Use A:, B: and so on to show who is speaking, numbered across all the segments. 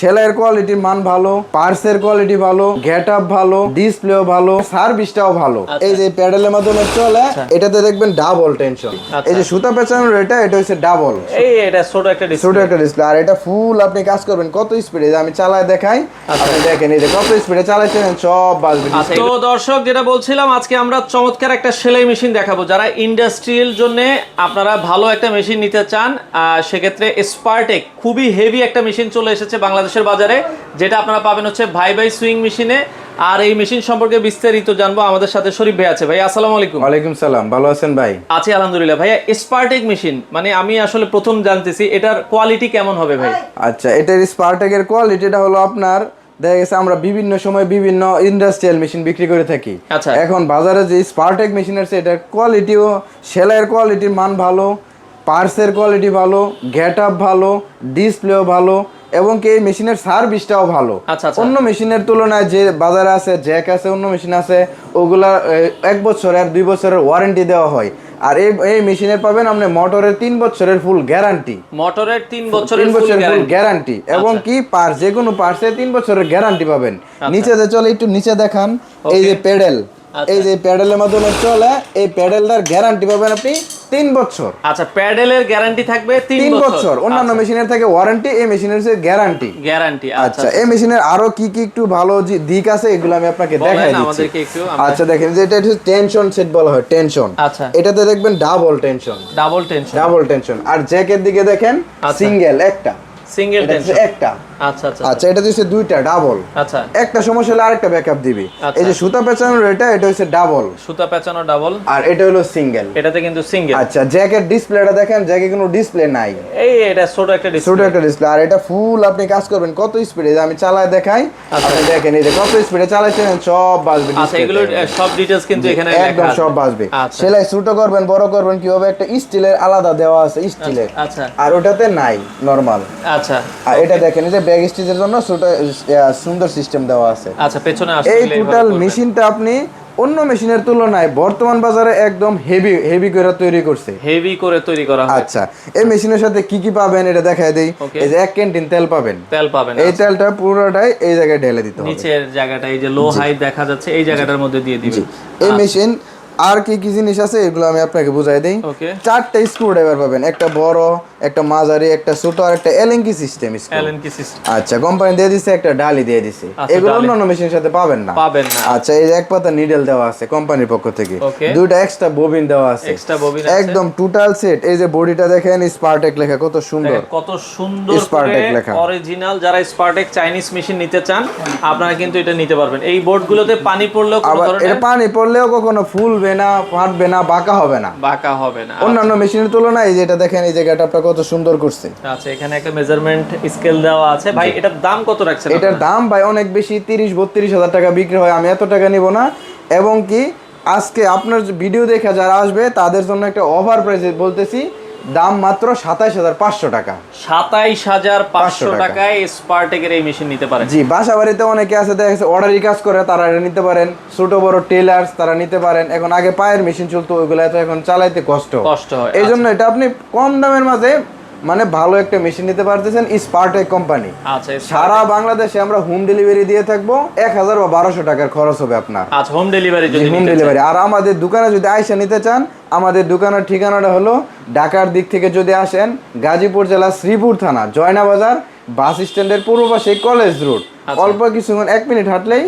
A: সেলাইয়ের কোয়ালিটির মান ভালো পার্সের কোয়ালিটি ভালো গেট আপ ভালো ডিসপ্লেও ভালো সার্ভিসটাও ভালো।
B: আচ্ছা।
A: এই যে প্যাডেলের মাধ্যমে চলে এটাতে দেখবেন ডাবল টেনশন এই যে সুতা পেঁচানোর এটা এটা হচ্ছে ডাবল
B: এই এটা ছোট একটা
A: ছোট
B: ডিসপ্লে
A: একটা ডিসপ্লে আর এটা ফুল আপনি কাজ করবেন কত স্পিডে আমি চালায় দেখাই।
B: আচ্ছা।
A: আপনি দেখেন এই যে কত স্পিডে চালাচ্ছেন সব বাজবে
B: আচ্ছা তো দর্শক যেটা বলছিলাম আজকে আমরা চমৎকার একটা সেলাই মেশিন দেখাবো। যারা ইন্ডাস্ট্রিয়াল জন্য আপনারা ভালো একটা মেশিন নিতে চান সেক্ষেত্রে স্পার্টেক খুবই হেভি একটা মেশিন চলে এসেছে বাংলাদেশের বাজারে যেটা আপনারা পাবেন হচ্ছে ভাই ভাই সুইং মেশিনে। আর এই মেশিন সম্পর্কে বিস্তারিত জানব আমাদের সাথে শরীফ ভাই আছে। ভাই আসসালামু আলাইকুম।
A: ওয়ালাইকুম সালাম ভালো আছেন ভাই?
B: আছি আলহামদুলিল্লাহ। ভাইয়া স্পার্টেক মেশিন মানে আমি আসলে প্রথম জানতেছি এটার কোয়ালিটি কেমন হবে ভাই?
A: আচ্ছা এটার স্পার্টেকের কোয়ালিটিটা হলো আপনার দেখা গেছে আমরা বিভিন্ন সময় বিভিন্ন ইন্ডাস্ট্রিয়াল মেশিন বিক্রি করে থাকি।
B: আচ্ছা।
A: এখন বাজারে যে স্পার্টেক মেশিন আছে এটার কোয়ালিটিও সেলাইয়ের কোয়ালিটির মান ভালো পার্সের কোয়ালিটি ভালো গেট আপ ভালো ডিসপ্লেও ভালো এবং কি এই মেশিনের সার্ভিসটাও ভালো।
B: আচ্ছা, আচ্ছা।
A: অন্য মেশিনের তুলনায় যে বাজারে আছে জ্যাক আছে অন্য মেশিন আছে ওগুলা এক বছর আর দুই বছরের ওয়ারেন্টি দেওয়া হয়। আর এই এই মেশিনের পাবেন আপনি মোটরের তিন বছরের ফুল গ্যারান্টি
B: মোটরের তিন বছরের
A: বছরের ফুল
B: গ্যারান্টি
A: গ্যারান্টি এবং কি পার যে কোনো পার্সে তিন বছরের গ্যারান্টি পাবেন। নিচে যে চলে একটু নিচে দেখান। এই যে প্যাডেল
B: আচ্ছা।
A: এই যে প্যাডেলের মাধ্যমে চলে এই প্যাডেলটার গ্যারান্টি পাবেন আপনি তিন বছর।
B: আচ্ছা প্যাডেলের গ্যারান্টি থাকবে তিন বছর।
A: অন্যান্য মেশিনের থেকে ওয়ারেন্টি এই মেশিনের হচ্ছে গ্যারান্টি
B: গ্যারান্টি
A: আচ্ছা এই মেশিনের আরও কি কি একটু ভালো দিক আছে এগুলো আমি আপনাকে দেখাই দিচ্ছি। আচ্ছা দেখেন যে এটা টেনশন সেট বলা হয় টেনশন
B: আচ্ছা।
A: এটাতে দেখবেন double tension
B: double tension
A: double tension আর জ্যাকের দিকে দেখেন
B: আচ্ছা।
A: সিঙ্গেল একটা।
B: সিঙ্গেল টেনশন
A: একটা।
B: আচ্ছা আচ্ছা
A: আচ্ছা এটা হচ্ছে দুইটা ডাবল একটা সমস্যা হলে আরেকটা ব্যাকআপ দিবি। এই যে সুতা পেঁচানোর এটা এটা হচ্ছে ডাবল
B: সুতা পেঁচানো ডাবল
A: আর এটা হলো সিঙ্গেল
B: এটাতে কিন্তু সিঙ্গেল
A: আচ্ছা জ্যাকের ডিসপ্লেটা দেখেন জ্যাকে কোনো ডিসপ্লে নাই।
B: এই এটা ছোট একটা
A: ছোট একটা ডিসপ্লে আর এটা ফুল আপনি কাজ করবেন কত স্পিডে আমি চালায় দেখাই। আপনি দেখেন এই যে কত স্পিডে চালাচ্ছেন সব বাজবে
B: আচ্ছা সব ডিটেইলস কিন্তু এখানে
A: একদম সব বাজবে। সেলাই ছোট করবেন বড় করবেন কি হবে একটা স্টিলের আলাদা দেওয়া আছে স্টিলের
B: আচ্ছা
A: আর ওটাতে নাই নরমাল
B: আচ্ছা।
A: আর এটা দেখেন এই যে ব্যাগ স্টিচের জন্য সুন্দর সিস্টেম দেওয়া আছে।
B: আচ্ছা পেছনে
A: এই টোটাল মেশিনটা আপনি অন্য মেশিনের তুলনায় বর্তমান বাজারে একদম হেভি হেভি করে তৈরি করছে।
B: হেভি করে তৈরি করা
A: আচ্ছা এই মেশিনের সাথে কি কি পাবেন এটা দেখায় দেই। এই যে এক ক্যান্টিন তেল পাবেন।
B: তেল পাবেন
A: এই তেলটা পুরোটাই এই জায়গায় ঢেলে দিতে হবে।
B: নিচের জায়গাটা এই যে লো হাই দেখা যাচ্ছে এই জায়গাটার মধ্যে দিয়ে দিবেন।
A: এই মেশিন আর কি কি জিনিস আছে এগুলো আমি আপনাকে বুঝাই দেই। চারটা স্ক্রু ড্রাইভার পাবেন একটা বড় একটা মাঝারি একটা ছোট আর একটা এলএনকি সিস্টেম
B: এলএন কি সিস্টেম
A: আচ্ছা কোম্পানি দিয়ে দিছে একটা ডালি দিয়ে দিছে।
B: আচ্ছা,
A: এগুলো। অন্যান্য মেশিনের সাথে পাবেন না।
B: পাবেন না।
A: আচ্ছা এই যে এক পাতা নিডেল দেওয়া আছে কোম্পানির পক্ষ থেকে। দুইটা এক্সট্রা ববিন দেওয়া আছে।
B: এক্সট্রা ববিন
A: একদম টোটাল সেট এই যে বডিটা দেখেন স্পার্টেক লেখা কত সুন্দর।
B: কত সুন্দর করে
A: লেখা।
B: অরিজিনাল যারা স্পার্টেক চাইনিজ মেশিন নিতে চান আপনারা কিন্তু এটা নিতে পারবেন। এই বোর্ডগুলোতে পানি পড়লেও কোনো ধরনের
A: পানি পড়লেও কখনো ফুলবে না ফাটবে না বাঁকা হবে না।
B: বাঁকা হবে না।
A: অন্যান্য মেশিনের তুলনায় এই যেটা দেখেন এই জায়গাটা আপনার কত সুন্দর করছে।
B: আচ্ছা এখানে একটা মেজারমেন্ট স্কেল দেওয়া আছে। ভাই এটার দাম কত রাখছেন
A: এটার দাম ভাই অনেক বেশি তিরিশ বত্রিশ হাজার টাকা বিক্রি হয় আমি এত টাকা নিব না। এবং কি আজকে আপনার ভিডিও দেখে যারা আসবে তাদের জন্য একটা ওভার প্রাইস বলতেছি দাম মাত্র সাতাইশ হাজার পাঁচশো টাকা।
B: সাতাইশ হাজার পাঁচশো
A: 500 টাকা।
B: টাকায় স্পার্টেকের এই মেশিন নিতে পারেন।
A: জি বাসা বাড়িতে অনেকে আছে দেখা গেছে অর্ডারি কাজ করে তারা এটা নিতে পারেন। ছোট বড় টেলার্স তারা নিতে পারেন। এখন আগে পায়ের মেশিন চলতো ওইগুলো তো এখন চালাইতে কষ্ট।
B: কষ্ট হয়
A: এই জন্য এটা আপনি কম দামের মাঝে মানে ভালো একটা মেশিন নিতে পারতেছেন স্পার্টেক কোম্পানি
B: আচ্ছা
A: সারা বাংলাদেশে আমরা হোম ডেলিভারি দিয়ে থাকব এক হাজার বা বারোশো টাকার খরচ হবে আপনার।
B: আচ্ছা হোম ডেলিভারি
A: হোম ডেলিভারি আর আমাদের দোকানে যদি আইসা নিতে চান আমাদের দোকানের ঠিকানাটা হলো ঢাকার দিক থেকে যদি আসেন গাজীপুর জেলা শ্রীপুর থানা জয়না বাজার বাস স্ট্যান্ডের পূর্ব পাশে কলেজ রোড। অল্প কিছুক্ষণ এক মিনিট হাঁটলেই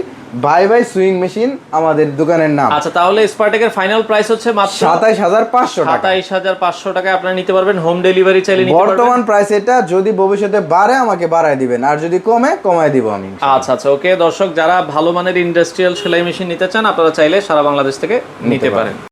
A: বাই বাই সুইং মেশিন আমাদের দোকানের নাম।
B: আচ্ছা তাহলে স্পার্টেকের ফাইনাল প্রাইস হচ্ছে মাত্র
A: সাতাইশ হাজার পাঁচশো টাকা।
B: সাতাইশ হাজার পাঁচশো টাকায় আপনারা নিতে পারবেন হোম ডেলিভারি চাইলে
A: বর্তমান প্রাইস এটা যদি ভবিষ্যতে বাড়ে আমাকে বাড়ায় দিবেন। আর যদি কমে কমায় দিব আমি
B: আচ্ছা আচ্ছা ওকে। দর্শক যারা ভালো মানের ইন্ডাস্ট্রিয়াল সেলাই মেশিন নিতে চান আপনারা চাইলে সারা বাংলাদেশ থেকে নিতে পারেন।